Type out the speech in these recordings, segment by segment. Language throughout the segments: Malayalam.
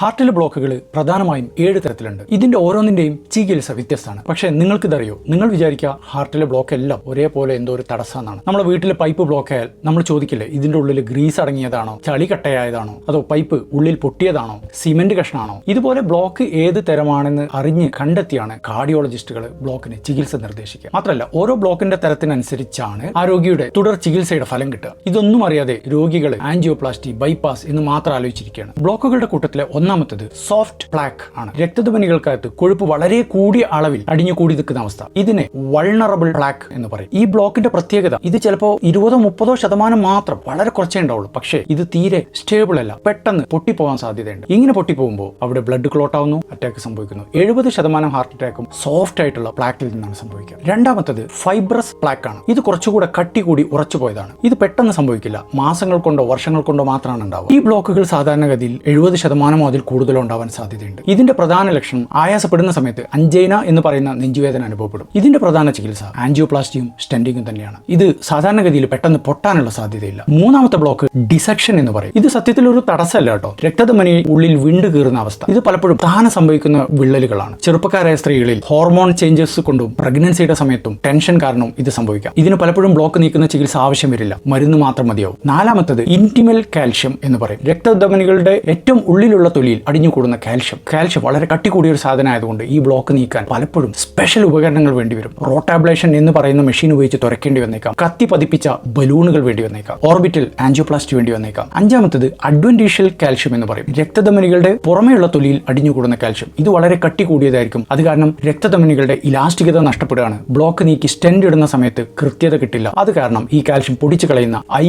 ഹാർട്ടിലെ ബ്ലോക്കുകൾ പ്രധാനമായും ഏഴ് തരത്തിലുണ്ട്. ഇതിന്റെ ഓരോന്നിന്റെയും ചികിത്സ വ്യത്യസ്തമാണ്. പക്ഷേ നിങ്ങൾക്കിതറിയോ? നിങ്ങൾ വിചാരിക്കുക ഹാർട്ടിലെ ബ്ലോക്ക് എല്ലാം ഒരേപോലെ എന്തോ ഒരു തടസ്സമാണ് നമ്മുടെ വീട്ടിലെ പൈപ്പ് ബ്ലോക്ക് ആയാൽ നമ്മൾ ചോദിക്കില്ലേ ഇതിന്റെ ഉള്ളിൽ ഗ്രീസ് അടങ്ങിയതാണോ? ചളി കട്ടയായതാണോ? അതോ പൈപ്പ് ഉള്ളിൽ പൊട്ടിയതാണോ? സിമെന്റ് കഷ്ണാണോ ഇതുപോലെ ബ്ലോക്ക് ഏത് തരമാണെന്ന് അറിഞ്ഞ് കണ്ടെത്തിയാണ് കാർഡിയോളജിസ്റ്റുകൾ ബ്ലോക്കിന് ചികിത്സ നിർദ്ദേശിക്കുക. മാത്രമല്ല ഓരോ ബ്ലോക്കിന്റെ തരത്തിനനുസരിച്ചാണ് ആ രോഗിയുടെ തുടർ ചികിത്സയുടെ ഫലം കിട്ടുക. ഇതൊന്നും അറിയാതെ രോഗികൾ ആൻജിയോപ്ലാസ്റ്റി ബൈപ്പാസ് എന്ന് മാത്രം ആലോചിച്ചിരിക്കുകയാണ്. ബ്ലോക്കുകളുടെ കൂട്ടത്തിലെ ഒന്നാമത്തത് സോഫ്റ്റ് പ്ലാക്ക് ആണ്. രക്തധമനികൾക്കകത്ത് കൊഴുപ്പ് വളരെ കൂടിയ അളവിൽ അടിഞ്ഞു കൂടി നിൽക്കുന്ന അവസ്ഥ. ഇതിനെ വൾണറബിൾ പ്ലാക്ക് എന്ന് പറയും. ഈ ബ്ലോക്കിന്റെ പ്രത്യേകത ഇത് ചിലപ്പോൾ ഇരുപതോ മുപ്പതോ ശതമാനം മാത്രം വളരെ കുറച്ചേ ഉണ്ടാവുള്ളൂ. പക്ഷേ ഇത് തീരെ സ്റ്റേബിൾ അല്ല. പെട്ടെന്ന് പൊട്ടിപ്പോവാൻ സാധ്യതയുണ്ട്. ഇങ്ങനെ പൊട്ടിപ്പോകുമ്പോൾ അവിടെ ബ്ലഡ് ക്ലോട്ട് ആവുന്നു അറ്റാക്ക് സംഭവിക്കുന്നു. എഴുപത് ശതമാനം ഹാർട്ട് അറ്റാക്കും സോഫ്റ്റ് ആയിട്ടുള്ള പ്ലാക്കിൽ നിന്നാണ് സംഭവിക്കുക. രണ്ടാമത്തത് ഫൈബ്രസ് പ്ലാക്ക് ആണ്. ഇത് കുറച്ചുകൂടെ കട്ടി കൂടി ഉറച്ചു പോയതാണ്. ഇത് പെട്ടെന്ന് സംഭവിക്കില്ല. മാസങ്ങൾ കൊണ്ടോ വർഷങ്ങൾ കൊണ്ടോ മാത്രമാണ് ഉണ്ടാവുക. ഈ ബ്ലോക്കുകൾ സാധാരണഗതിയിൽ എഴുപത് ശതമാനമോ അതിൽ കൂടുതലോ ഉണ്ടാവാൻ സാധ്യതയുണ്ട്. ഇതിന്റെ പ്രധാന ലക്ഷണം ആയാസപ്പെടുന്ന സമയത്ത് അഞ്ചൈന എന്ന് പറയുന്ന നെഞ്ചുവേദന അനുഭവപ്പെടും. ഇതിന്റെ പ്രധാന ചികിത്സ ആൻജിയോപ്ലാസ്റ്റിയും സ്റ്റെൻഡിങ്ങും തന്നെയാണ്. ഇത് സാധാരണഗതിയിൽ പെട്ടെന്ന് പൊട്ടാനുള്ള സാധ്യതയില്ല. മൂന്നാമത്തെ ബ്ലോക്ക് ഡിസക്ഷൻ എന്ന് പറയും. ഇത് സത്യത്തിൽ ഒരു തടസ്സമല്ല കേട്ടോ. രക്തധമനി ഉള്ളിൽ വിണ്ടു കീറുന്ന അവസ്ഥ. ഇത് പലപ്പോഴും താനെ സംഭവിക്കുന്ന വിള്ളലുകളാണ്. ചെറുപ്പക്കാരായ സ്ത്രീകളിൽ ഹോർമോൺ ചേഞ്ചസ് കൊണ്ടും പ്രഗ്നൻസിയുടെ സമയത്തും ടെൻഷൻ കാരണം ഇത് സംഭവിക്കാം. ഇതിന് പലപ്പോഴും ബ്ലോക്ക് നീക്കുന്ന ചികിത്സ ആവശ്യം വരില്ല. മരുന്ന് മാത്രം മതിയാവും. നാലാമത്തത് ഇന്റിമൽ കാൽഷ്യം എന്ന് പറയും. രക്തധമനികളുടെ ഏറ്റവും ഉള്ളിലുള്ള തൊലിയിൽ അടിഞ്ഞുകൂടുന്ന കാൽഷ്യം. കാൽഷ്യം വളരെ കട്ടി കൂടിയ ഒരു സാധനം ആയതുകൊണ്ട് ഈ ബ്ലോക്ക് നീക്കാൻ പലപ്പോഴും സ്പെഷ്യൽ ഉപകരണങ്ങൾ വേണ്ടി വരും. റോട്ടാബ്ലേഷൻ എന്ന് പറയുന്ന മെഷീൻ ഉപയോഗിച്ച് തുറക്കേണ്ടി വന്നേക്കാം. കത്തി പതിപ്പിച്ച ബലൂണുകൾ വേണ്ടി വന്നേക്കാം. ഓർബിറ്റൽ ആൻജിയോപ്ലാസ്റ്റി വേണ്ടി വന്നേക്കാം. അഞ്ചാമത്തത് അഡ്വന്റീഷ്യൽ കാൽഷ്യം എന്ന് പറയും. രക്തധമനികളുടെ പുറമേയുള്ള തൊലിയിൽ അടിഞ്ഞുകൂടുന്ന കാൽഷ്യം ഇത് വളരെ കട്ടി കൂടിയതായിരിക്കും അത് കാരണം രക്തധമനികളുടെ ഇലാസ്റ്റികത നഷ്ടപ്പെടുകയാണ്. ബ്ലോക്ക് നീക്കി സ്റ്റെൻഡ് ഇടുന്ന സമയത്ത് കൃത്യത കിട്ടില്ല. അത് കാരണം ഈ കാൽഷ്യം പൊടിച്ചു കളയുന്ന ഐ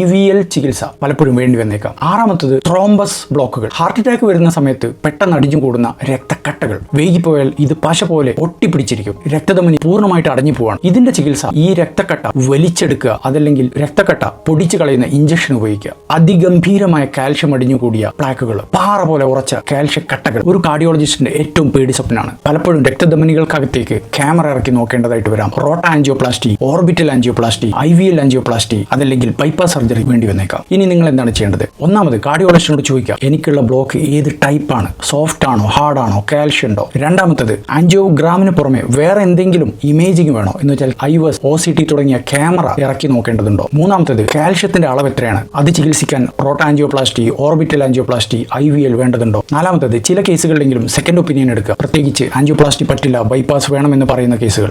ചികിത്സ പലപ്പോഴും വേണ്ടി വന്നേക്കാം. ആറാമത്തത് ത്രോംബസ് ബ്ലോക്കുകൾ ഹാർട്ട് അറ്റാക്ക് വരുന്ന സമയത്ത് പെട്ടെന്ന് അടിഞ്ഞു കൂടുന്ന രക്തക്കട്ടകൾ. വൈകിപ്പോയാൽ ഇത് പശ പോലെ ഒട്ടിപ്പിടിച്ചിരിക്കും രക്തധമനി പൂർണമായിട്ട് അടഞ്ഞു പോവാണ്. ഇതിന്റെ ചികിത്സ ഈ രക്തക്കട്ട വലിച്ചെടുക്കുക അതല്ലെങ്കിൽ രക്തക്കട്ട പൊടിച്ചു കളയുന്ന ഇഞ്ചക്ഷൻ ഉപയോഗിക്കുക. അതിഗംഭീരമായ കാൽഷ്യം അടിഞ്ഞു കൂടിയ പ്ലാക്കുകൾ പാറ പോലെ ഉറച്ച കാൽഷ്യ കട്ടകൾ. ഒരു കാർഡിയോളജിസ്റ്റിന്റെ ഏറ്റവും പേടി സ്വപ്നമാണ്. പലപ്പോഴും രക്തധമനികൾക്കകത്തേക്ക് ക്യാമറ ഇറക്കി നോക്കേണ്ടതായിട്ട് വരാം. Rota angioplasty orbital angioplasty I V L angioplasty അതല്ലെങ്കിൽ ബൈപ്പാസ് സർജറി വേണ്ടി വന്നേക്കാം. ഇനി നിങ്ങൾ എന്താണ് ചെയ്യേണ്ടത്? ഒന്നാമത് കാർഡിയോളജിസ്റ്റിനോട് ചോദിക്കുക എനിക്കുള്ള ബ്ലോക്ക് ഏത് ടൈപ്പാണ്. സോഫ്റ്റ് ആണോ ഹാർഡ് ആണോ കാൽഷ്യം ഉണ്ടോ? രണ്ടാമത്തത് ആൻജിയോഗ്രാമിന് പുറമെ വേറെ എന്തെങ്കിലും ഇമേജിംഗ് വേണോ? എന്ന് വെച്ചാൽ ഐവസ് ഒ സി ടി തുടങ്ങിയ ക്യാമറ ഇറക്കി നോക്കേണ്ടതുണ്ടോ? മൂന്നാമത്തത് കാൽഷ്യത്തിന്റെ അളവ് എത്രയാണ്? അത് ചികിത്സിക്കാൻ rota orbital angioplasty I V L വേണ്ടതുണ്ടോ? നാലാമത്തത് ചില കേസുകളിലെങ്കിലും സെക്കൻഡ് ഒപ്പീനിയൻ എടുക്കുക. പ്രത്യേകിച്ച് ആൻജിയോപ്ലാസ്റ്റി പറ്റില്ല ബൈപ്പാസ് വേണമെന്ന് പറയുന്ന കേസുകൾ.